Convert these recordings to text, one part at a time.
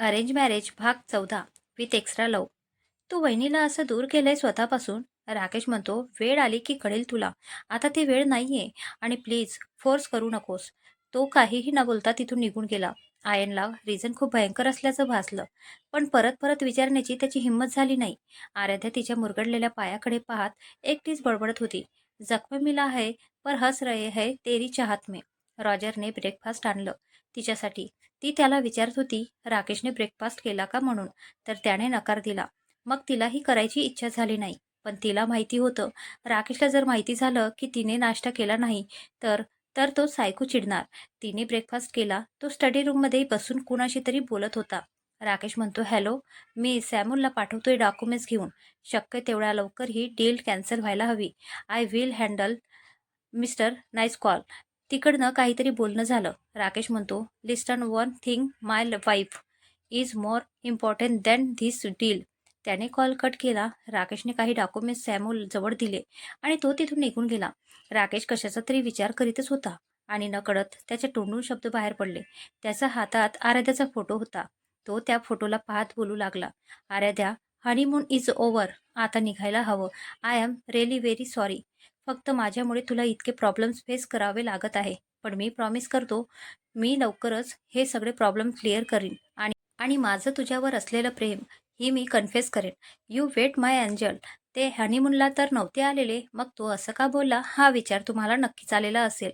Arrange marriage भाग चौदा with extra लव. तू वहिनीला असं दूर केलंय स्वतःपासून? राकेश म्हणतो वेळ आली की कळेल तुला. आता ती वेळ नाहीये आणि प्लीज फोर्स करू नकोस. तो काहीही न बोलता तिथून निघून गेला. आयनला रिझन खूप भयंकर असल्याचं भासलं. पण परत परत विचारण्याची त्याची हिंमत झाली नाही. आराध्या तिच्या मुरगडलेल्या पायाकडे पाहत एकटीच बडबडत होती. जखमी मिला है पर हस रहे है तेरी चाहत में. रॉजरने ब्रेकफास्ट आणलं तिच्यासाठी. ती त्याला विचारत होती राकेशने ब्रेकफास्ट केला का म्हणून? तर त्याने नकार दिला. मग तिलाही करायची इच्छा झाली नाही. पण तिला माहिती होतं. राकेशला जर माहिती झालं की तिने नाश्ता केला नाही तर तर तो सायको चिडणार. तिने ब्रेकफास्ट केला तो स्टडी रूममध्ये बसून कुणाशी तरी बोलत होता. राकेश म्हणतो हॅलो मी सॅमुलला पाठवतोय डॉक्युमेंट्स घेऊन. शक्य तेवढ्या लवकर ही डील कॅन्सल व्हायला हवी. I will handle mister nice call तिकडनं काहीतरी बोलणं झालं. राकेश म्हणतो listen one thing my wife is more important than this deal त्याने कॉल कट केला. राकेशने काही डॉक्युमेंट सॅमोल जवळ दिले आणि तो तिथून निघून गेला. राकेश कशाचा तरी विचार करीतच होता आणि नकळत त्याच्या तोंडून शब्द बाहेर पडले. त्याच्या हातात आराध्याचा फोटो होता. तो त्या फोटोला पाहत बोलू लागला. आराध्या हनीमून इज ओव्हर आता निघायला हवं. I am really very sorry फक्त माझ्यामुळे तुला इतके प्रॉब्लेम्स फेस करावे लागत आहे. पण मी प्रॉमिस करतो मी लवकरच हे सगळे प्रॉब्लेम क्लिअर करीन. आणि आणि माझं तुझ्यावर असलेलं प्रेम ही मी कन्फेस करेन. यू वेट माय एंजल ते हनीमूनला तर नव्हते आलेले. मग तो असं का बोलला? हा विचार तुम्हाला नक्कीच आलेला असेल.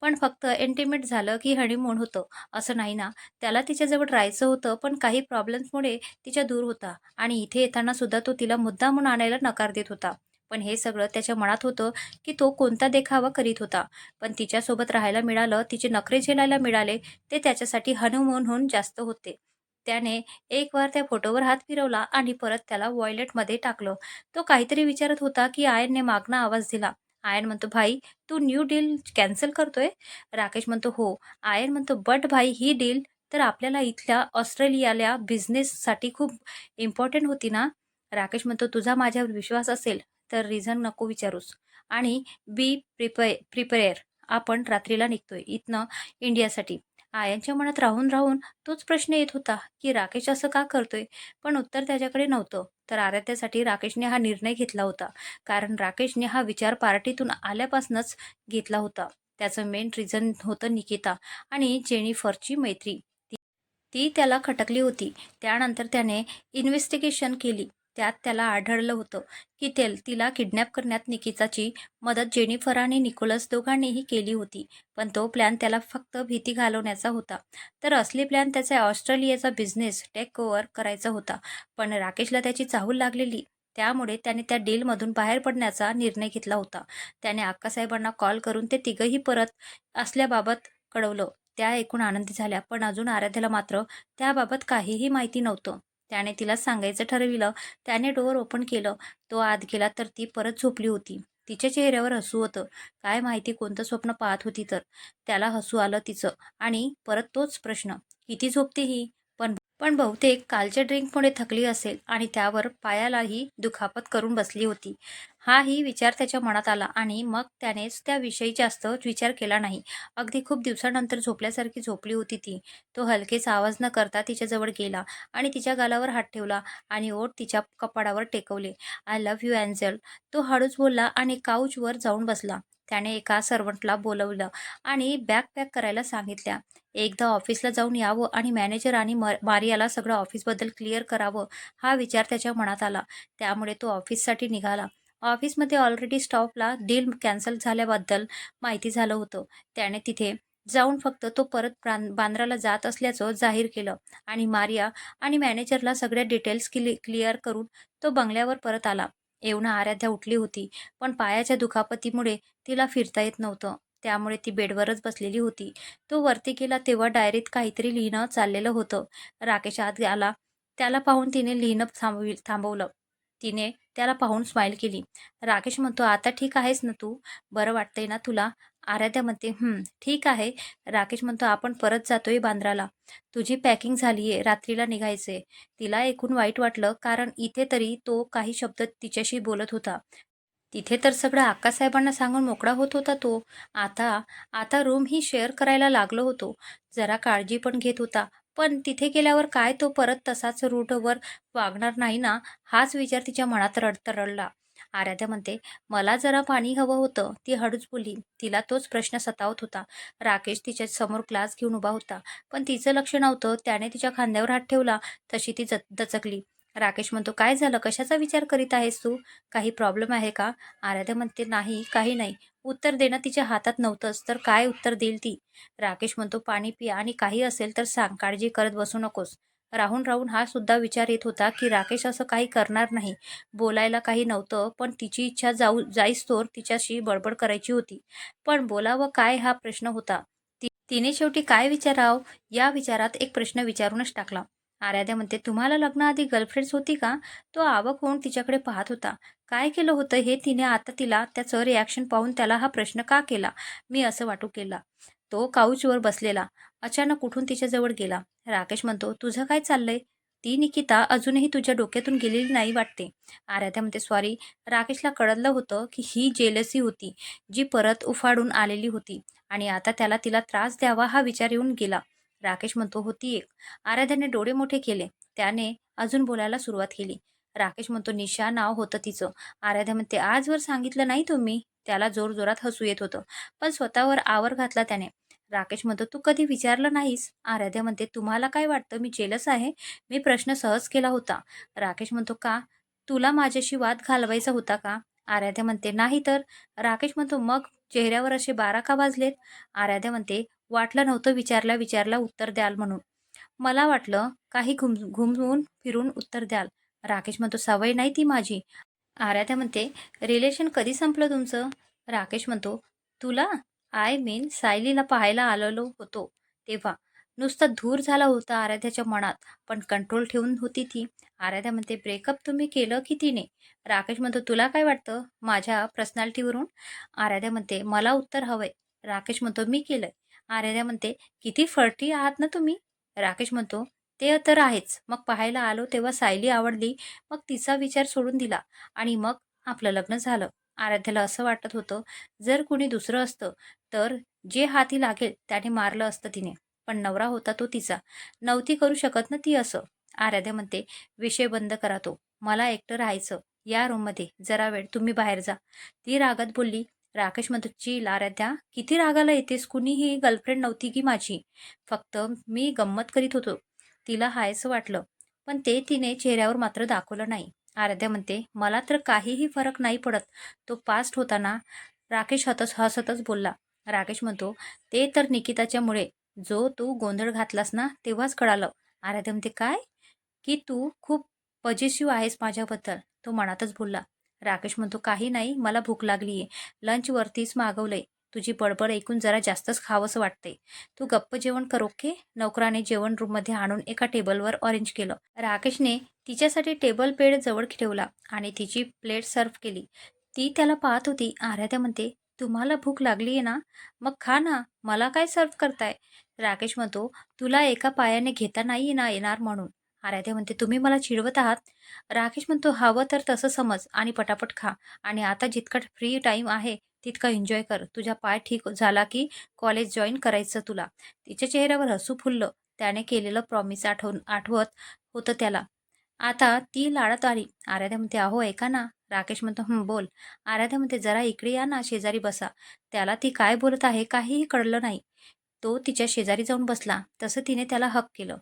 पण फक्त एंटिमेट झालं की हनीमून होतं. असं नाही ना. त्याला तिच्याजवळ राहायचं होतं पण काही प्रॉब्लेम्समुळे तिच्या दूर होता. आणि इथे येताना सुद्धा तो तिला मुद्दा म्हणून आणायला नकार देत होता. पण हे सगळं त्याच्या मनात होतं की तो कोणता देखावा करीत होता. पण तिच्यासोबत राहायला मिळालं तिचे नखरे झेलायला मिळाले ते त्याच्यासाठी हनुमूनहून जास्त होते. त्याने एक वार त्या फोटोवर हात फिरवला आणि परत त्याला वॉयलेटमध्ये टाकलं. तो काहीतरी विचारत होता की आयनने मागणं आवाज दिला. आयन म्हणतो भाई तू न्यू डील कॅन्सल करतोय? राकेश म्हणतो हो. आयन म्हणतो बट भाई ही डील तर आपल्याला इथल्या ऑस्ट्रेलियाला बिझनेससाठी खूप इम्पॉर्टंट होती ना? राकेश म्हणतो तुझा माझ्यावर विश्वास असेल तर रिझन नको विचारूस. आणि बी प्रिपे प्रिपेअर आपण रात्रीला निघतोय. इथनं इंडियासाठी. आयांच्या मनात राहून राहून तोच प्रश्न येत होता की राकेश असं का करतोय? पण उत्तर त्याच्याकडे नव्हतं. तर आराध्यासाठी राकेशने हा निर्णय घेतला होता. कारण राकेशने हा विचार पार्टीतून आल्यापासूनच घेतला होता. त्याचं मेन रिझन होतं निकिता आणि जेनिफरची मैत्री. ती ती त्याला खटकली होती. त्यानंतर त्याने इन्व्हेस्टिगेशन केली. त्यात त्याला आढळलं होतं की तेल तिला किडनॅप करण्यात निकिताची मदत जेनिफर आणि निकोलस दोघांनीही केली होती. पण तो प्लॅन त्याला फक्त भीती घालवण्याचा होता. तर असली प्लॅन त्याचा ऑस्ट्रेलियाचा बिझनेस टेक ओव्हर करायचा होता. पण राकेशला त्याची चाहूल लागलेली. त्यामुळे त्याने त्या डीलमधून बाहेर पडण्याचा निर्णय घेतला होता. त्याने अक्कासाहेबांना कॉल करून ते तिघंही परत असल्याबाबत कळवलं. त्या ऐकून आनंदी झाल्या. पण अजून आराध्याला मात्र त्याबाबत काहीही माहिती नव्हतं. त्याने तिला सांगायचं ठरविलं. त्याने डोअर ओपन केलं. तो आत गेला तर ती परत झोपली होती. तिच्या चेहऱ्यावर हसू होतं. काय माहिती कोणतं स्वप्न पाहत होती तर. त्याला हसू आलं तिचं. आणि परत तोच प्रश्न. किती झोपते ही? पण पण बहुतेक कालच्या ड्रिंकमुळे थकली असेल आणि त्यावर पायालाही दुखापत करून बसली होती. हाही विचार त्याच्या मनात आला आणि मग त्यानेच त्याविषयी जास्त विचार केला नाही. अगदी खूप दिवसानंतर झोपल्यासारखी झोपली होती ती. तो हलकेच आवाज न करता तिच्याजवळ गेला आणि तिच्या गालावर हात ठेवला आणि ओठ तिच्या कपाडावर टेकवले. I love you angel. तो हळूच बोलला आणि काउचवर जाऊन बसला. त्याने एका सर्वंटला बोलवलं आणि बॅग पॅक करायला सांगितल्या. एकदा ऑफिसला जाऊन यावं आणि मॅनेजर आणि मारियाला सगळं ऑफिसबद्दल क्लिअर करावं हा विचार त्याच्या मनात आला. त्यामुळे तो ऑफिससाठी निघाला. ऑफिसमध्ये ऑलरेडी स्टॉपला डील कॅन्सल झाल्याबद्दल माहिती झालं होतं. त्याने तिथे जाऊन फक्त तो परत बांद्राला जात असल्याचं जाहीर केलं आणि मारिया आणि मॅनेजरला सगळ्या डिटेल्स क्लि क्लिअर करून तो बंगल्यावर परत आला. एवढा आराध्या उठली होती पण पायाच्या दुखापतीमुळे तिला फिरता येत नव्हतं. त्यामुळे ती बेडवरच बसलेली होती. तो वरती गेला तेव्हा डायरीत काहीतरी लिहिणं चाललेलं होतं. राकेश आत आला. त्याला पाहून तिने लिहिणं थांबवी थांबवलं. तिने त्याला पाहून स्माईल केली. राकेश म्हणतो आता ठीक आहेस ना तू? बरं वाटतंय ना तुला? आराध्या म्हणते ठीक आहे. राकेश म्हणतो आपण परत जातोय बांद्राला. तुझी पॅकिंग झाली आहे रात्रीला निघायचे तिला ऐकून वाईट वाटलं कारण इथे तरी तो काही शब्द तिच्याशी बोलत होता. तिथे तर सगळं आक्कासाहेबांना सांगून मोकळा होत होता तो. आता आता रूम ही शेअर करायला लागलो होतो. जरा काळजी पण घेत होता. पण तिथे गेल्यावर काय तो परत तसाच रूटवर वागणार नाही ना? हाच विचार तिच्या मनात रडतरडला आराध्या म्हणते मला जरा पाणी हवं होतं. ती हळूच बोलली तिला तोच प्रश्न सतावत होता. राकेश तिच्या समोर ग्लास घेऊन उभा होता. पण तिचं लक्ष नव्हतं. त्याने तिच्या खांद्यावर हात ठेवला. तशी ती ज- दचकली. राकेश म्हणतो काय झालं? कशाचा विचार करीत आहेस तू? काही प्रॉब्लेम आहे का? आराध्या म्हणते नाही काही नाही. उत्तर देणं तिच्या हातात नव्हतंच तर काय उत्तर देईल ती? राकेश म्हणतो पाणी पिया आणि काही असेल तर सांग काळजी करत बसू नकोस. राहून राहून हा सुद्धा विचार येत होता की राकेश असं काही करणार नाही. बोलायला काही नव्हतं पण तिची इच्छा जाऊ जाईस्तोर तिच्याशी बडबड करायची होती. पण बोलावं काय हा प्रश्न होता? ती तिने शेवटी काय विचारावं? या विचारात एक प्रश्न विचारूनच टाकला. आराध्या म्हणते तुम्हाला लग्नाआधी गर्लफ्रेंड्स होती का? तो आवक होऊन तिच्याकडे पाहत होता. काय केलं होतं हे तिने आता तिला त्याचं रिॲक्शन पाहून त्याला हा प्रश्न का केला? मी असं वाटू केला. तो काउचवर बसलेला. अचानक कुठून तिच्याजवळ गेला. राकेश म्हणतो तुझं काय चाललंय? ती निकिता अजूनही तुझ्या डोक्यातून गेलेली नाही वाटते. आराध्या म्हणते सॉरी राकेशला कळलं होतं की ही जेलसी होती जी परत उफाडून आलेली होती. आणि आता त्याला तिला त्रास द्यावा हा विचार येऊन गेला. राकेश म्हणतो होती एक. आराध्याने डोळे मोठे केले. त्याने अजून बोलायला सुरुवात केली. राकेश म्हणतो निशा नाव होतं तिचं. आराध्या म्हणते आजवर सांगितलं नाही तुम्ही? त्याला जोरजोरात हसू येत होतं पण स्वतःवर आवर घातला त्याने. राकेश म्हणतो तू कधी विचारलं नाहीस? आराध्या म्हणते तुम्हाला काय वाटतं? मी जेलस आहे. मी प्रश्न सहज केला होता. राकेश म्हणतो का? तुला माझ्याशी वाद घालवायचा होता का? आराध्या म्हणते नाही तर. राकेश म्हणतो मग चेहऱ्यावर असे बारा का वाजलेत? आराध्या म्हणते वाटलं नव्हतं विचारल्या विचारला उत्तर द्याल म्हणून. मला वाटलं काही घुम घुमवून फिरून उत्तर द्याल. राकेश म्हणतो सवय नाही ती माझी. आराध्या म्हणते रिलेशन कधी संपलं तुमचं? राकेश म्हणतो तुला आय मीन सायलीला पाहायला आलेलो होतो तेव्हा. नुसता धूर झाला होता आराध्याच्या मनात पण कंट्रोल ठेवून होती ती. आराध्या म्हणते ब्रेकअप तुम्ही केलं की तिने? राकेश म्हणतो तुला काय वाटतं? माझ्या पर्सनॅलिटीवरून आराध्या म्हणते मला उत्तर हवंय. राकेश म्हणतो मी केलंय. आराध्या म्हणते किती फर्टी आहात ना तुम्ही? राकेश म्हणतो ते तर आहेच. मग पाहायला आलो तेव्हा सायली आवडली मग तिचा विचार सोडून दिला आणि मग आपलं लग्न झालं. आराध्याला असं वाटत होतं जर कुणी दुसरं असतं तर जे हाती लागेल त्याने मारलं असतं तिने. पण नवरा होता तो तिचा. नव्हती करू शकत ना ती असं. आराध्या म्हणते विषय बंद करा तो. मला एकटं राहायचं. या रूममध्ये जरा वेळ. तुम्ही बाहेर जा. ती रागात बोलली राकेश म्हणतो चील आराध्या किती रागाला येतेस? कुणीही गर्लफ्रेंड नव्हती की माझी. फक्त मी गंमत करीत होतो. तिला हायचं वाटलं. पण ते तिने चेहऱ्यावर मात्र दाखवलं नाही. आराध्या म्हणते मला तर काहीही फरक नाही पडत. तो पास्ट होताना राकेश हतस हसतच बोलला. राकेश म्हणतो ते तर निकिताच्यामुळे जो तू गोंधळ घातलास ना तेव्हाच कळालं. आराध्यम ते काय? की तू खूप पॉझिटिव्ह आहेस माझ्याबद्दल. तो मनातच बोलला. राकेश म्हणतो काही नाही मला भूक लागली आहे लंचवरतीच मागवलंय. तुझी बडबड ऐकून जरा जास्तच खावंसं वाटतंय. तू गप्प जेवण कर ओके? नोकराने जेवण रूममध्ये आणून एका टेबलवर ऑरेंज केलं. राकेशने तिच्यासाठी टेबल पेड जवळ ठेवला आणि तिची प्लेट सर्व केली. ती त्याला पाहत होती. आराध्या म्हणते तुम्हाला भूक लागली आहे ना? मग खा ना. मला काय सर्व करताय? राकेश म्हणतो तुला एका पायाने घेता नाही ना येणार म्हणून. आराध्या म्हणते तुम्ही मला चिडवत आहात? राकेश म्हणतो हवं तर तसं समज आणि पटापट खा. आणि आता जितका फ्री टाईम आहे तितका एन्जॉय कर. तुझा पाय ठीक झाला की कॉलेज जॉईन करायचं तुला. तिच्या चेहऱ्यावर हसू फुललं. त्याने केलेलं प्रॉमिस आठवून आठवत होतं त्याला. आता ती लाडत आली. आराध्या म्हणते अहो ऐका ना. राकेश म्हणतो बोल. आराध्या म्हणते जरा इकडे या ना शेजारी बसा. त्याला ती काय बोलत आहे काहीही कळलं नाही. तो तिच्या शेजारी जाऊन बसला. तसं तिने त्याला हक केलं.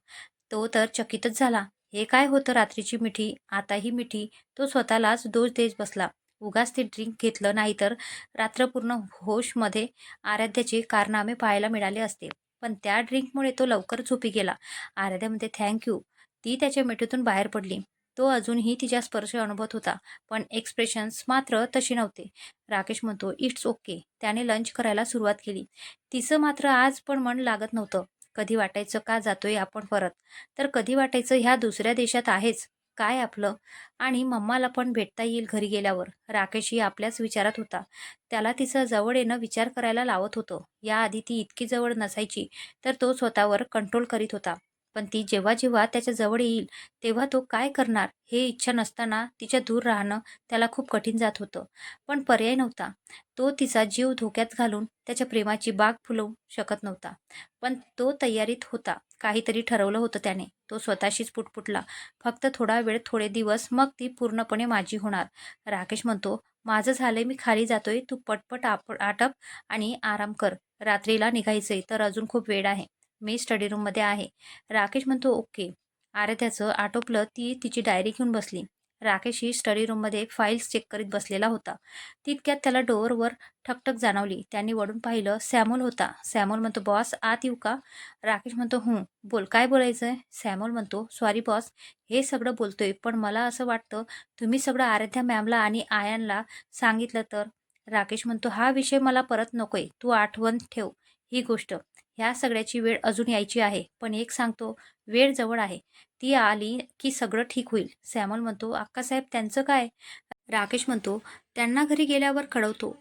तो तर चकितच झाला. हे काय होतं रात्रीची मिठी? आताही मिठी? तो स्वतःलाच दोष देत बसला. उगाच ते ड्रिंक घेतलं नाही तर रात्र पूर्ण होशमध्ये आराध्याचे कारनामे पाहायला मिळाले असते. पण त्या ड्रिंकमुळे तो लवकर झोपी गेला. आराध्यामध्ये थँक्यू ती त्याच्या मिठीतून बाहेर पडली. तो अजूनही तिच्या स्पर्श अनुभवत होता पण एक्सप्रेशन्स मात्र तशी नव्हते. राकेश म्हणतो इट्स ओके त्याने लंच करायला सुरुवात केली. तिचं मात्र आज पण मन लागत नव्हतं. कधी वाटायचं का जातोय आपण परत? तर कधी वाटायचं ह्या दुसऱ्या देशात आहेच. काय आपलं? आणि मम्माला पण भेटता येईल घरी गेल्यावर. राकेशही आपल्याच विचारात होता. त्याला तिचं जवळ येणं विचार करायला लावत होतं. याआधी ती इतकी जवळ नसायची तर तो स्वतःवर कंट्रोल करीत होता. पण ती जेव्हा जेव्हा त्याच्याजवळ येईल तेव्हा तो काय करणार हे इच्छा नसताना तिच्या दूर राहणं त्याला खूप कठीण जात होतं. पण पर्याय नव्हता. तो तिचा जीव धोक्यात घालून त्याच्या प्रेमाची बाग फुलवू शकत नव्हता. पण तो तयारीत होता. काहीतरी ठरवलं होतं त्याने. तो स्वतःशीच पुटपुटला. फक्त थोडा वेळ थोडे दिवस मग ती पूर्णपणे माझी होणार. राकेश म्हणतो माझं झालंय मी खाली जातोय. तू पटपट आप आटप आणि आराम कर. रात्रीला निघायचंय तर अजून खूप वेळ आहे. मी स्टडी रूममध्ये आहे. राकेश म्हणतो ओके. आराध्याचं आटोपलं ती तिची डायरी घेऊन बसली. राकेश ही स्टडी रूममध्ये फाईल्स चेक करीत बसलेला होता. तितक्यात त्याला डोअरवर ठकठक जाणवली. त्यांनी वळून पाहिलं सॅमोल होता. सॅमोल म्हणतो बॉस आत येऊ का? राकेश म्हणतो हं. बोल काय बोलायचं आहे सॅमोल म्हणतो सॉरी बॉस हे सगळं बोलतोय पण मला असं वाटतं तुम्ही सगळं आराध्या मॅमला आणि आयनला सांगितलं तर? राकेश म्हणतो हा विषय मला परत नकोय. तू आठवण ठेव. ही गोष्ट. ह्या सगळ्याची वेळ अजून यायची आहे. पण एक सांगतो वेळ जवळ आहे. ती आली की सगळं ठीक होईल. सॅमल म्हणतो अक्कासाहेब त्यांचं काय? राकेश म्हणतो त्यांना घरी गेल्यावर खडवतो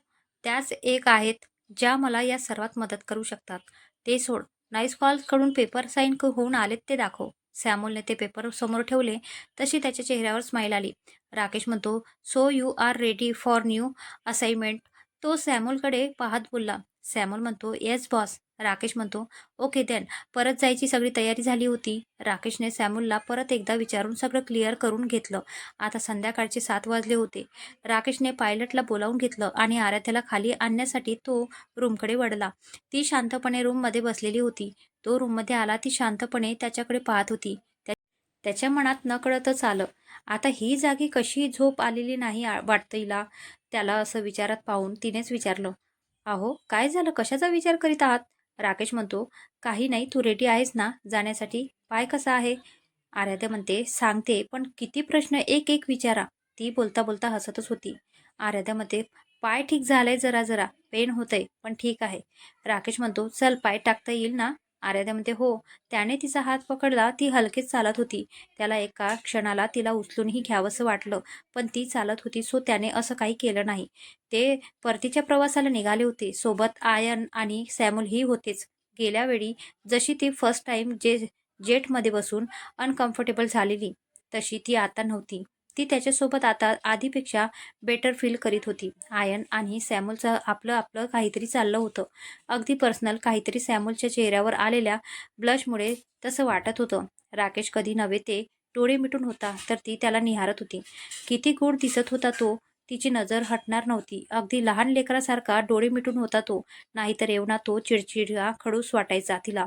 त्याच एक आहेत ज्या मला या सर्वात मदत करू शकतात. ते सोड. नाईस कॉलकडून पेपर साईन होऊन आलेत ते दाखव. सॅमोलने ते पेपर समोर ठेवले. तशी त्याच्या चेहऱ्यावर स्माईल आली. राकेश म्हणतो so you are ready for new assignment. तो सॅमोलकडे पाहत बोलला. सॅमोल म्हणतो येस बॉस. राकेश म्हणतो ओके देन. परत जायची सगळी तयारी झाली होती. राकेशने सॅम्युलला परत एकदा विचारून सगळं क्लिअर करून घेतलं. आता संध्याकाळचे सात वाजले होते. राकेशने पायलटला बोलावून घेतलं आणि आराध्याला खाली आणण्यासाठी तो रूमकडे वळला. ती शांतपणे रूममध्ये बसलेली होती. तो रूममध्ये आला ती शांतपणे त्याच्याकडे पाहत होती. त्या- त्याच्या मनात नकळतच आलं. आता ही जागी कशी झोप आलेली नाही वाटतं हिला? त्याला असं विचारात पाहून तिनेच विचारलं अहो काय झालं? कशाचा विचार करीत आहात? राकेश म्हणतो काही नाही तू रेडी आहेस ना? जाण्यासाठी? पाय कसा आहे? आराध्या म्हणते सांगते पण किती प्रश्न एक एक विचारा. ती बोलता बोलता हसतच होती. आराध्या म्हणते पाय ठीक झालंय जरा जरा पेन होतंय पण ठीक आहे. राकेश म्हणतो चल पाय टाकता येईल ना? आराध्या म्हणते हो. त्याने तिचा हात पकडला ती हलकेच चालत होती. त्याला एका क्षणाला तिला उचलूनही घ्यावंसं वाटलं पण ती चालत होती सो त्याने असं काही केलं नाही. ते परतीच्या प्रवासाला निघाले होते. सोबत आयन आणि सॅमुलही होतेच. गेल्या वेळी जशी ती फर्स्ट टाईम जे जेटमध्ये बसून अनकम्फर्टेबल झालेली तशी ती आता नव्हती. ती त्याच्यासोबत आता आधीपेक्षा बेटर फील करीत होती. आयन आणि सॅमुलचं आपलं आपलं काहीतरी चाललं होतं. अगदी पर्सनल काहीतरी सॅमुलच्या चेहऱ्यावर आलेल्या ब्लशमुळे तसं वाटत होतं. राकेश कधी नव्हे ते डोळे मिटून होता तर ती त्याला निहारत होती. किती गोड दिसत होता तो तिची नजर हटणार नव्हती. अगदी लहान लेकरासारखा डोळे मिटून होता तो नाहीतर एवढा तो चिडचिडा खडूस वाटायचा तिला.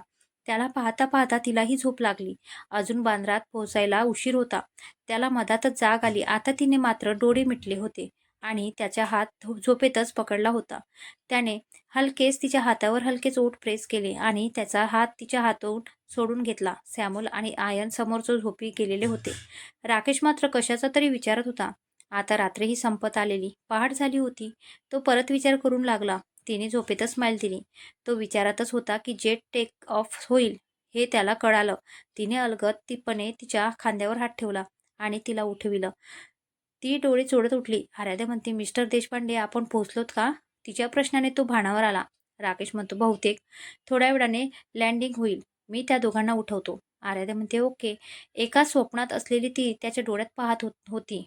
त्याला पाहता पाहता तिलाही झोप लागली. अजून बांद्रात पोहोचायला उशीर होता. त्याला मधातच जाग आली. आता तिने मात्र डोळे मिटले होते आणि त्याचा हात झोपेतच पकडला होता. त्याने हलकेच तिच्या हातावर हलकेच ओठ प्रेस केले आणि त्याचा हात तिच्या हातून सोडून घेतला. सॅमुल आणि आयन समोरच झोपी गेलेले होते. राकेश मात्र कशाचा तरी विचारत होता. आता रात्रीही संपत आलेली. पहाट झाली होती. तो परत विचार करून लागला. तिने झोपेतच स्माईल दिली. तो विचारातच होता की जेट टेक ऑफ होईल हे त्याला कळालं. तिने अलगदपणे तिच्या खांद्यावर हात ठेवला आणि तिला उठविलं. ती डोळे चोळत उठली. आराध्या म्हणते मिस्टर देशपांडे आपण पोहोचलोत का? तिच्या प्रश्नाने तो भाणावर आला. राकेश म्हणतो बहुतेक थोड्या वेळाने लँडिंग होईल. मी त्या दोघांना उठवतो. आराध्या म्हणते ओके. एका स्वप्नात असलेली ती त्याच्या डोळ्यात पाहत होत होती.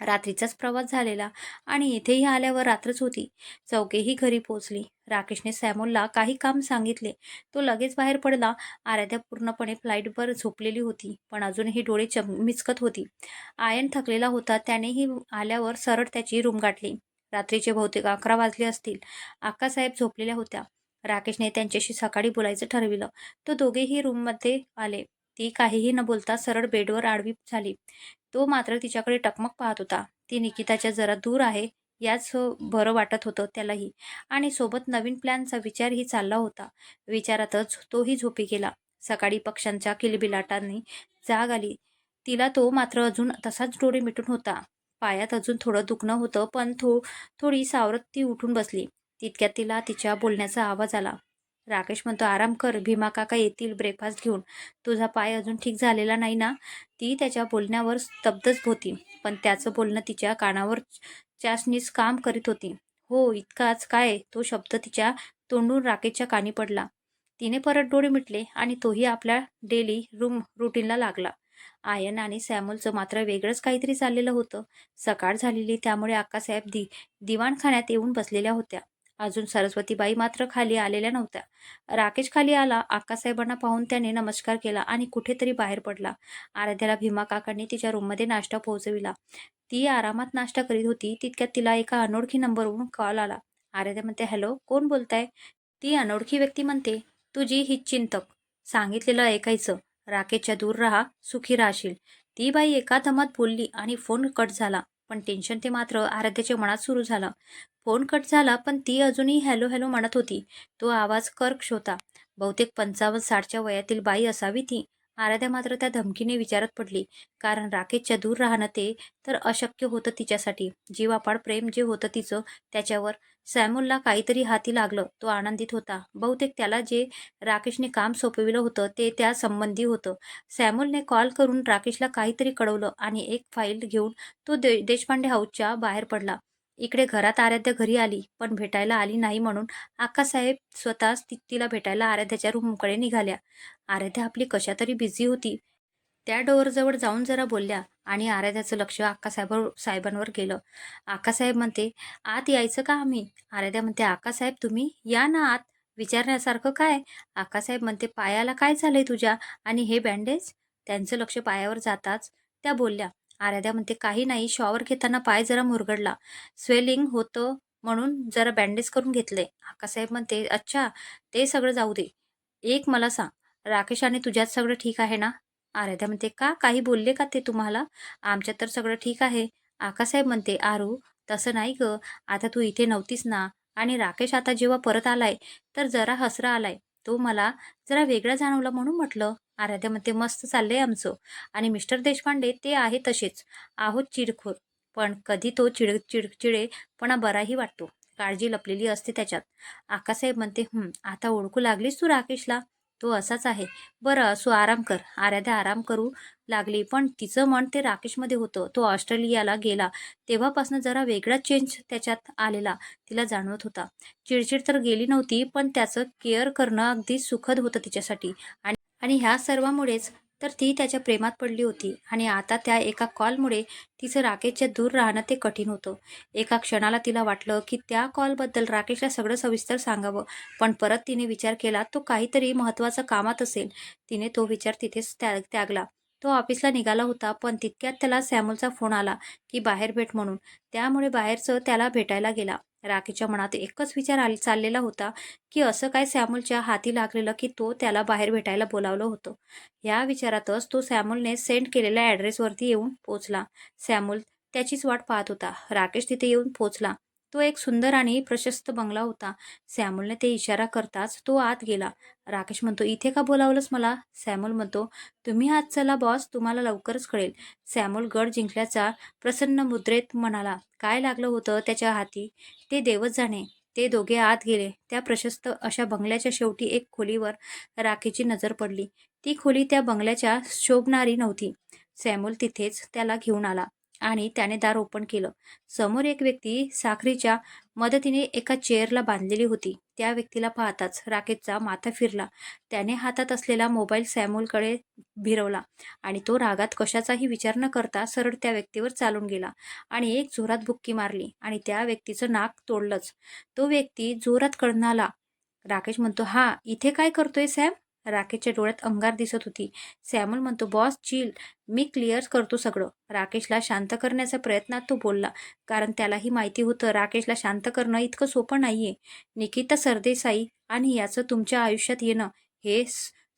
रात्रीचाच प्रवास झालेला आणि इथेही आल्यावर रात्रच होती. चौघेही घरी पोचली राकेशने सॅमोलला काही काम सांगितले. तो लगेच बाहेर पडला. आराध्या पूर्णपणे फ्लाईटवर झोपलेली होती पण अजूनही डोळे चम मिचकत होती. आयन थकलेला होता. त्यानेही आल्यावर सरळ त्याची रूम गाठली. रात्रीचे बहुतेक अकरा वाजले असतील. आक्कासाहेब झोपलेल्या होत्या. राकेशने त्यांच्याशी सकाळी बोलायचं ठरविलं. तो दोघेही रूममध्ये आले. ती काहीही न बोलता सरळ बेडवर आडवी झाली. तो मात्र तिच्याकडे टकमक पाहत होता. ती निकिताच्या जरा दूर आहे याच बरं वाटत होतं त्यालाही. आणि सोबत नवीन प्लॅनचा विचारही चालला होता. विचारातच तोही झोपी गेला. सकाळी पक्ष्यांच्या किलबिलाटांनी जाग आली. तिला तो मात्र अजून तसाच डोळे मिटून होता. पायात अजून थोडं दुखणं होतं पण थो थोडी सावरत ती उठून बसली. तितक्यात तिला तिच्या बोलण्याचा आवाज आला. राकेश म्हणतो आराम कर भीमा काका येतील ब्रेकफास्ट घेऊन. तुझा पाय अजून ठीक झालेला नाही ना? ती त्याच्या बोलण्यावर स्तब्धच होती पण त्याचं बोलणं तिच्या कानावर चासणीस काम करीत होती. हो इतकाच काय? तो शब्द तिच्या तोंडून राकेशच्या कानी पडला. तिने परत डोळे मिटले आणि तोही आपल्या डेली रूम रुटीनला लागला. आयन आणि सॅम्युलचं मात्र वेगळंच काहीतरी चाललेलं होतं. सकाळ झालेली त्यामुळे अक्कासाहेब दि दिवाणखान्यात येऊन बसलेल्या होत्या. अजून सरस्वतीबाई मात्र खाली आलेल्या नव्हत्या. राकेश खाली आला आक्कासाहेबांना पाहून त्याने नमस्कार केला आणि कुठेतरी बाहेर पडला. आराध्याला भीमा काकांनी तिच्या रूममध्ये नाश्ता पोहोचविला. ती आरामात नाश्ता करीत होती तितक्यात तिला एका अनोळखी नंबरवरून कॉल आला. आराध्या म्हणते हॅलो कोण बोलताय? ती अनोळखी व्यक्ती म्हणते तुझी ही चिंतक. सांगितलेलं ऐकायचं. राकेशच्या दूर राहा सुखी राहशील. ती बाई एका दमात बोलली आणि फोन कट झाला. पण टेन्शन ते मात्र आराध्याच्या मनात सुरू झालं. फोन कट झाला पण ती अजूनही हॅलो हॅलो म्हणत होती. तो आवाज कर्कश होता बहुतेक पंचावन्न साठच्या वयातील बाई असावी ती. आराध्या मात्र त्या धमकीने विचारत पडली कारण राकेशच्या दूर राहणं ते तर अशक्य होतं तिच्यासाठी. जीवापाड प्रेम जे होतं तिचं त्याच्यावर सॅम्युलला काहीतरी हाती लागलं. तो आनंदित होता. बहुतेक त्याला जे राकेशने काम सोपविलं होतं ते त्या संबंधी होतं. सॅम्युलने कॉल करून राकेशला काहीतरी कळवलं आणि एक फाईल घेऊन तो दे देशपांडे हाऊसच्या बाहेर पडला. इकडे घरात आराध्या घरी आली पण भेटायला आली नाही म्हणून आक्कासाहेब स्वतःच तिला भेटायला आराध्याच्या रूमकडे निघाल्या. आराध्या आपली कशातरी बिझी होती. त्या डोअरजवळ जाऊन जरा बोलल्या आणि आराध्याचं लक्ष आक्कासाहेब साहेबांवर गेलं. आक्कासाहेब म्हणते आत यायचं का आम्ही? आराध्या म्हणते आक्कासाहेब तुम्ही या ना आत. विचारण्यासारखं काय? आक्कासाहेब म्हणते पायाला काय झालंय तुझ्या? आणि हे बँडेज त्यांचं लक्ष पायावर जाताच त्या बोलल्या आराध्या म्हणते काही नाही. शॉवर घेताना पाय जरा मुरगडला. स्वेलिंग होतं म्हणून जरा बँडेज करून घेतले. आकासाहेब म्हणते अच्छा ते सगळं जाऊ दे. एक मला सांग. राकेश आणि तुझ्यात सगळं ठीक आहे ना? आराध्या म्हणते का? काही बोलले का ते तुम्हाला? आमच्यात तर सगळं ठीक आहे. आकासाहेब म्हणते आरू तसं नाही ग. आता तू इथे नव्हतीस ना? आणि राकेश आता जेव्हा परत आलाय तर जरा हसरा आलाय. तो मला जरा वेगळा जाणवला म्हणून म्हटलं. आराध्या म्हणते मस्त चाललंय आमचं. आणि मिस्टर देशपांडे ते आहे तसेच. आहोत चिडखोर. पण कधी तो चिड चिडचिडेपणा बराही वाटतो. काळजी लपलेली असते त्याच्यात. आकासाहेब म्हणते आता ओळखू लागलीस तू राकेशला? तो असाच आहे. बरं असो आराम कर. आराध्या आराम करू लागली पण तिचं मन ते राकेशमध्ये होतं. तो ऑस्ट्रेलियाला गेला. तेव्हापासून जरा वेगळा चेंज त्याच्यात आलेला. तिला जाणवत होता. चिडचिड तर गेली नव्हती पण त्याचं केअर करणं अगदी सुखद होतं तिच्यासाठी. आणि आणि ह्या सर्वामुळेच तर ती त्याच्या प्रेमात पडली होती. आणि आता त्या एका कॉलमुळे तिचं राकेशच्या दूर राहणं ते कठीण होतं. एका क्षणाला तिला वाटलं की त्या कॉलबद्दल राकेशला सगळं सविस्तर सांगावं. पण परत तिने विचार केला तो काहीतरी महत्त्वाचं कामात असेल. तिने तो विचार तिथेच त्याग त्यागला. तो ऑफिसला निघाला होता पण तितक्यात त्याला सॅम्युलचा फोन आला की बाहेर भेट म्हणून. त्यामुळे बाहेरचं त्याला भेटायला गेला. राखीच्या मनात एकच विचार आल चाललेला होता की असं काय सॅम्युलच्या हाती लागलेलं की तो त्याला बाहेर भेटायला बोलावलं होतं. या विचारातच तो सॅम्युलने सेंड केलेल्या ॲड्रेसवरती येऊन पोचला. सॅम्युल त्याचीच वाट पाहत होता. राकेश तिथे येऊन पोचला. तो एक सुंदर आणि प्रशस्त बंगला होता. सॅम्युलने ते इशारा करताच तो आत गेला. राकेश म्हणतो इथे का बोलावलंच मला? सॅम्युल म्हणतो तुम्ही आत चला बॉस. तुम्हाला लवकरच कळेल. सॅम्युल गड जिंकल्याचा प्रसन्न मुद्रेत म्हणाला काय लागलं होतं त्याच्या हाती? ते देवच जाणे. ते दोघे आत गेले. त्या प्रशस्त अशा बंगल्याच्या शेवटी एक खोलीवर राखेची नजर पडली. ती खोली त्या बंगल्याच्या शोभणारी नव्हती. सॅम्युल तिथेच त्याला घेऊन आला. आणि त्याने दार ओपन केलं. समोर एक व्यक्ती साखरीच्या मदतीने एका चेअरला बांधलेली होती. त्या व्यक्तीला पाहताच राकेशचा माथा फिरला. त्याने हातात असलेला मोबाईल सॅम्युलकडे भिरवला आणि तो रागात कशाचाही विचार न करता सरळ त्या व्यक्तीवर चालून गेला आणि एक जोरात बुक्की मारली आणि त्या व्यक्तीचं नाक तोडलंच. तो व्यक्ती जोरात कळणाला. राकेश म्हणतो हा इथे काय करतोय सॅम? राकेशच्या डोळ्यात अंगार दिसत होती. सॅम्युल म्हणतो बॉस चिल मी क्लिअर करतो सगळं. राकेशला शांत करण्याचा प्रयत्नात तो बोलला कारण त्यालाही माहिती होतं राकेशला शांत करणं इतकं सोपं नाही आहे निकिता सरदेसाई आणि याचं तुमच्या आयुष्यात येणं हे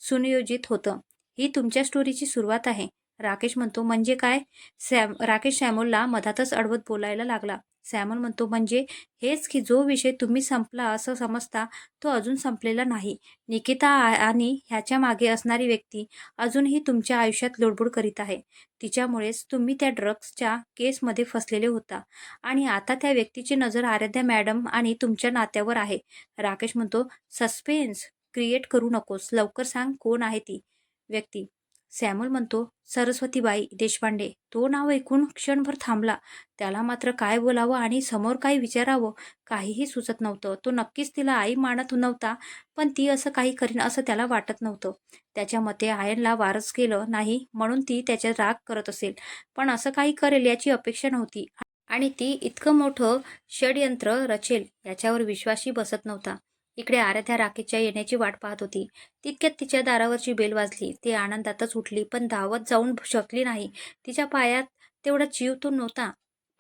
सुनियोजित होतं. ही तुमच्या स्टोरीची सुरुवात आहे. राकेश म्हणतो म्हणजे काय? सॅम राकेश सॅमोलला मधातच अडवत बोलायला लागला. सॅमन म्हणतो म्हणजे हेच की जो विषय तुम्ही संपला असं समजता तो अजून संपलेला नाही. निकिता आणि ह्याच्या मागे असणारी व्यक्ती अजूनही तुमच्या आयुष्यात लोडबोड करीत आहे. तिच्यामुळेच तुम्ही त्या ड्रग्सच्या केसमध्ये फसलेले होता. आणि आता त्या व्यक्तीची नजर आराध्या मॅडम आणि तुमच्या नात्यावर आहे. राकेश म्हणतो सस्पेन्स क्रिएट करू नकोस. लवकर सांग कोण आहे ती व्यक्ती. सॅम्युल म्हणतो सरस्वतीबाई देशपांडे तो नाव ऐकून क्षणभर थांबला. त्याला मात्र काय बोलावं आणि समोर काय विचारावं काहीही सुचत नव्हतं. तो नक्कीच तिला आई मानत नव्हता पण ती असं काही करीन असं त्याला वाटत नव्हतं. त्याच्या मते आयनला वारस केलं नाही म्हणून ती त्याच्या राग करत असेल. पण असं काही करेल याची अपेक्षा नव्हती आणि ती इतकं मोठं षडयंत्र रचेल याच्यावर विश्वासही बसत नव्हता. इकडे आराध्या राकेशच्या येण्याची वाट पाहत होती. तितक्यात तिच्या दारावरची बेल वाजली. ती आनंदातच उठली पण धावत जाऊन शकली नाही. तिच्या पायात तेवढा जीव तो नव्हता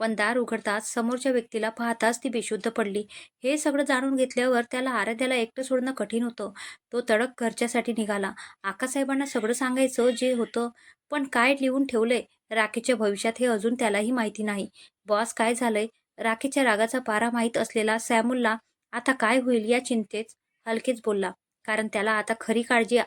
पण दार उघडताच समोरच्या व्यक्तीला पाहताच ती बेशुद्ध पडली. हे सगळं जाणून घेतल्यावर त्याला आराध्याला एकटं सोडणं कठीण होतं. तो तडक घरच्यासाठी निघाला. आकासाहेबांना सगळं सांगायचं जे होतं पण काय लिहून ठेवलंय? राखेच्या भविष्यात हे अजून त्यालाही माहिती नाही. बॉस काय झालंय? राखेच्या रागाचा पारा माहीत असलेला सॅमुलला आता काय होईल या चिंतेत? हलकेच बोलला. कारण त्याला आता खरी काळजी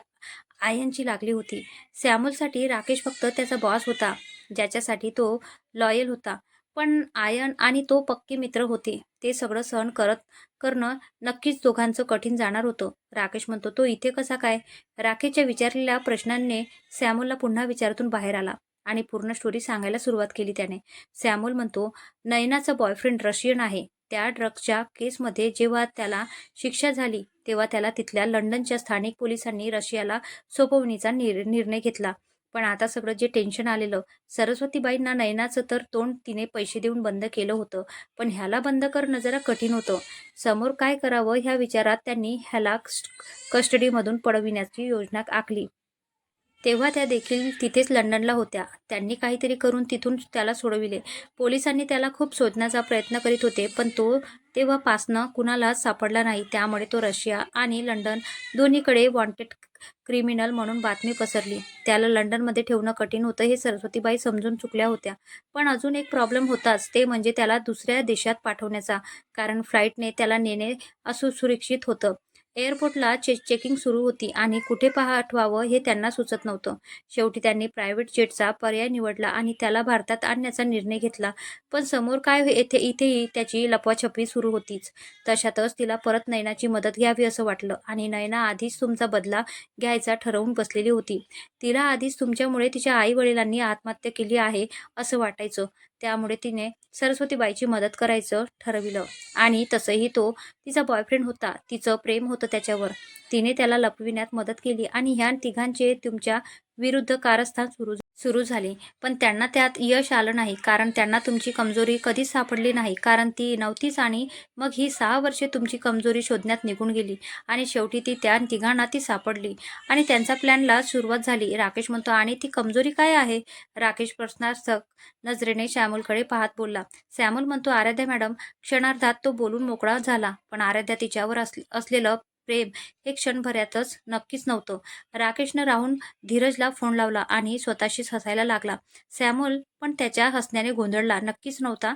आयनची लागली होती. सॅमुलसाठी राकेश फक्त त्याचा बॉस होता ज्याच्यासाठी तो लॉयल होता. पण आयन आणि तो पक्के मित्र होते. ते सगळं सहन करत करणं नक्कीच दोघांचं कठीण जाणार होतं. राकेश म्हणतो तो इथे कसा काय? राकेशच्या विचारलेल्या प्रश्नांनी सॅमुलला पुन्हा विचारातून बाहेर आला आणि पूर्ण स्टोरी सांगायला सुरुवात केली त्याने. सॅमुल म्हणतो नयनाचा बॉयफ्रेंड रशियन आहे. त्या ड्रग्जच्या केसमध्ये जेव्हा त्याला शिक्षा झाली तेव्हा त्याला तिथल्या लंडनच्या स्थानिक पोलिसांनी रशियाला सोपवणीचा निर निर्णय घेतला. पण आता सगळं जे टेन्शन आलेलं सरस्वतीबाईंना नयनाचं तर तोंड तिने पैसे देऊन बंद केलं होतं. पण ह्याला बंद करणं जरा कठीण होतं. समोर काय करावं ह्या विचारात त्यांनी ह्याला कस्टडीमधून पडविण्याची योजना आखली. तेव्हा त्या देखील तिथेच लंडनला होत्या. त्यांनी काहीतरी करून तिथून त्याला सोडविले. पोलिसांनी त्याला खूप शोधण्याचा प्रयत्न करीत होते पण तो तेव्हापासनं कुणालाच सापडला नाही. त्यामुळे तो रशिया आणि लंडन दोन्हीकडे वॉन्टेड क्रिमिनल म्हणून बातमी पसरली. त्याला लंडनमध्ये ठेवणं कठीण होतं हे सरस्वतीबाई समजून चुकल्या होत्या. पण अजून एक प्रॉब्लेम होताच ते म्हणजे त्याला दुसऱ्या देशात पाठवण्याचा. कारण फ्लाईटने त्याला नेणे असुसुरक्षित होतं. एअरपोर्टला चे चेकिंग सुरू होती आणि कुठे पाठवावं हे त्यांना सुचत नव्हतं. शेवटी त्यांनी प्रायव्हेट जेटचा पर्याय निवडला आणि त्याला भारतात आणण्याचा निर्णय घेतला. पण समोर काय येथे इथेही त्याची लपवाछपवी सुरू होतीच. तशातच तिला परत नयनाची मदत घ्यावी असं वाटलं आणि नयना आधीच तुमचा बदला घ्यायचा ठरवून बसलेली होती. तिला आधीच तुमच्यामुळे तिच्या आई वडिलांनी आत्महत्या केली आहे असं वाटायचं. त्यामुळे तिने सरस्वतीबाईची मदत करायचं ठरविलं. आणि तसंही तो तिचा बॉयफ्रेंड होता. तिचं प्रेम होतं त्याच्यावर. तिने त्याला लपविण्यात मदत केली आणि ह्या तिघांचे तुमच्या विरुद्ध कारस्थान सुरू सुरू झाली. पण त्यांना त्यात यश आलं नाही. कारण त्यांना तुमची कमजोरी कधीच सापडली नाही. कारण ती नव्हतीच आणि मग ही सहा वर्षे तुमची कमजोरी शोधण्यात निघून गेली. आणि शेवटी ती त्या तिघांना ती सापडली. आणि त्यांचा प्लॅनला सुरुवात झाली. राकेश म्हणतो आणि ती कमजोरी काय आहे? राकेश प्रश्नार्थक नजरेने श्यामलकडे पाहत बोलला. श्यामल म्हणतो आराध्या मॅडम क्षणार्धात तो बोलून मोकळा झाला. पण आराध्या तिच्यावर असलेलं प्रेम हे क्षणभरातच नक्कीच नव्हतं. राकेशनं राहून धीरजला फोन लावला आणि स्वतःशीच हसायला लागला. सॅमुल पण त्याच्या हसण्याने गोंधळला. नक्कीच नव्हता.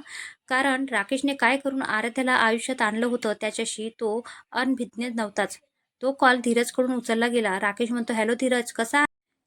कारण राकेशने काय करून आराध्याला आयुष्यात आणलं होतं त्याच्याशी तो अनभिज्ञ नव्हताच. तो कॉल धीरजकडून उचलला गेला. राकेश म्हणतो हॅलो धीरज कसा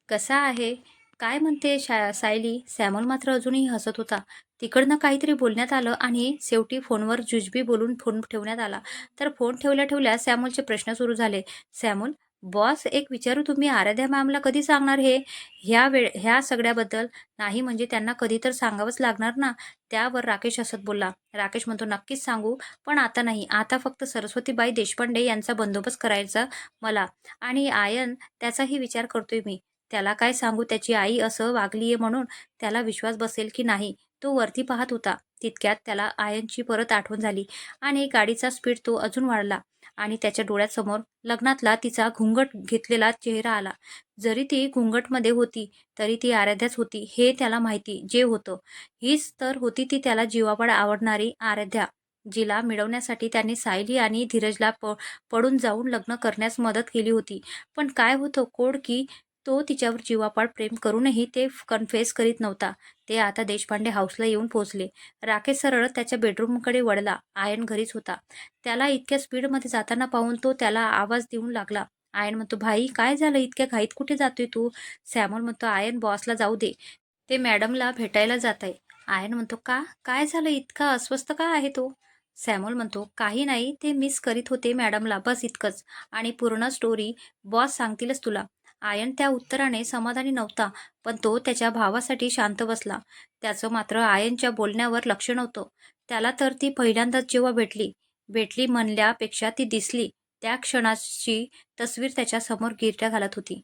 कसा आहे? काय म्हणते शा सायली? सॅमल मात्र अजूनही हसत होता. तिकडनं काहीतरी बोलण्यात आलं आणि शेवटी फोनवर जुजबी बोलून फोन ठेवण्यात आला. तर फोन ठेवल्या ठेवल्या सॅमुलचे प्रश्न सुरू झाले. सॅमुल बॉस एक विचारू तुम्ही आराध्या मॅमला कधी सांगणार हे? ह्या वेळ ह्या सगळ्याबद्दल नाही म्हणजे त्यांना कधी तर सांगावंच लागणार ना? त्यावर राकेश हसत बोलला. राकेश म्हणतो नक्कीच सांगू पण आता नाही. आता फक्त सरस्वतीबाई देशपांडे यांचा बंदोबस्त करायचा मला. आणि आयन त्याचाही विचार करतोय मी. त्याला काय सांगू? त्याची आई असं वागलीये म्हणून त्याला विश्वास बसेल की नाही? तो वरती पाहत होता. तितक्यात त्याला आयनची परत आठवण झाली आणि गाडीचा स्पीड तो अजून वाढला आणि त्याच्या डोळ्यासमोर लग्नातला तिचा घुंगट घेतलेला चेहरा आला. जरी ती घुंगटमध्ये होती तरी ती आराध्याच होती हे त्याला माहिती जे होतं. हीच तर होती ती त्याला जीवापड आवडणारी आराध्या जिला मिळवण्यासाठी त्यांनी सायली आणि धीरजला प पडून जाऊन लग्न करण्यास मदत केली होती. पण काय होतं कोड की तो तिच्यावर जीवापाड प्रेम करूनही ते कन्फेस करीत नव्हता. ते आता देशपांडे हाऊसला येऊन पोहोचले. राकेश सरळ त्याच्या बेडरूमकडे वळला. आयन घरीच होता. त्याला इतक्या स्पीडमध्ये जाताना पाहून तो त्याला आवाज देऊन लागला. आयन म्हणतो भाई काय झालं? इतक्या घाईत कुठे जातोय तू? सॅमल म्हणतो आयन बॉसला जाऊ दे. ते मॅडमला भेटायला जात आहे आयन म्हणतो का? काय झालं? इतका अस्वस्थ का आहे तो? सॅमल म्हणतो काही नाही. ते मिस करीत होते मॅडमला बस इतकंच. आणि पूर्ण स्टोरी बॉस सांगतीलच तुला. आयन त्या उत्तराने समाधानी नव्हता पण तो त्याच्या भावासाठी शांत बसला. त्याचं मात्र आयनच्या बोलण्यावर लक्ष नव्हतं. त्याला तर ती पहिल्यांदाच जेव्हा भेटली भेटली म्हणल्यापेक्षा ती दिसली. त्या क्षणाची तस्वीर त्याच्यासमोर गिरट्या घालत होती.